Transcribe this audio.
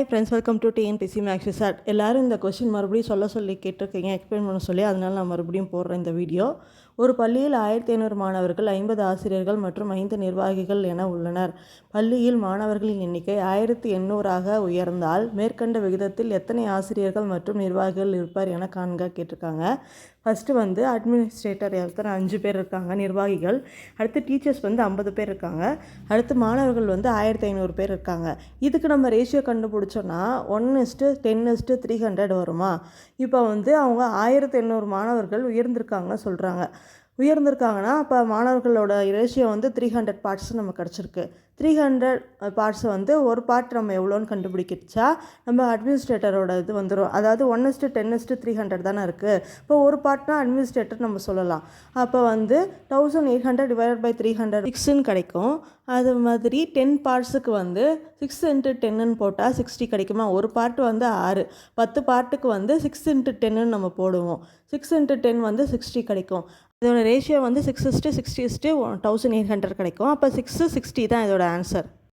Hi friends welcome to TNPSC Maxi sir எல்லோரும் இந்த question மறுபடியும் சொல்ல சொல்லி கேட்டிருக்கீங்க. எக்ஸ்பிளைன் பண்ண சொல்லி அதனால் நான் மறுபடியும் போடுறேன் இந்த வீடியோ ஒரு பள்ளியில் ஆயிரத்தி ஐநூறு மாணவர்கள் ஐம்பது ஆசிரியர்கள் மற்றும் ஐந்து நிர்வாகிகள் என உள்ளனர். பள்ளியில் மாணவர்களின் எண்ணிக்கை ஆயிரத்தி எண்ணூறாக உயர்ந்தால் மேற்கண்ட விகிதத்தில் எத்தனை ஆசிரியர்கள் மற்றும் நிர்வாகிகள் இருப்பார் என காண்க கேட்டிருக்காங்க. ஃபஸ்ட்டு வந்து அட்மினிஸ்ட்ரேட்டர் எத்தனை? அஞ்சு பேர் இருக்காங்க. நிர்வாகிகள். அடுத்து டீச்சர்ஸ் வந்து ஐம்பது பேர் இருக்காங்க. அடுத்து மாணவர்கள் வந்து ஆயிரத்தி ஐநூறு பேர் இருக்காங்க. இதுக்கு நம்ம ரேஷியோ கண்டுபிடிச்சி கண்டுபிடிச்சோன்னா one is to ten is to three hundred வருமா? இப்போ வந்து அவங்க ஆயிரத்தி எண்ணூறு மாணவர்கள் உயர்ந்திருக்காங்கன்னு சொல்கிறாங்க உயர்ந்திருக்காங்கன்னா அப்போ மாணவர்களோட ரேஷியோ வந்து த்ரீ ஹண்ட்ரட் பார்ட்ஸ் நமக்கு கிடச்சிருக்கு. த்ரீ ஹண்ட்ரட் பார்ட்ஸை வந்து ஒரு பார்ட் நம்ம எவ்வளோன்னு கண்டுபிடிக்கிச்சா நம்ம அட்மினிஸ்ட்ரேட்டரோட இது வந்துடும் அதாவது one is to ten is to three hundred தானே இருக்குது இப்போ ஒரு பார்ட்னா அட்மினிஸ்ட்ரேட்டர் நம்ம சொல்லலாம். அப்போ வந்து thousand eight hundred divide by three hundred சிக்ஸ்ன்னு கிடைக்கும். அது மாதிரி டென் பார்ட்ஸுக்கு வந்து சிக்ஸ் இன்ட்டு டென்னுன்னு போட்டால் சிக்ஸ்டி கிடைக்குமா? ஒரு பார்ட் வந்து ஆறு. பத்து பார்ட்டுக்கு வந்து சிக்ஸ் இன்ட்டு டென்னுன்னு நம்ம போடுவோம். சிக்ஸ் இன்ட்டு டென் வந்து சிக்ஸ்டி கிடைக்கும். இதோட ரேஷியோ வந்து six is to sixty is to thousand eight hundred கிடைக்கும். அப்போ சிக்ஸு சிக்ஸ்டி தான் இதோட ஆன்சர்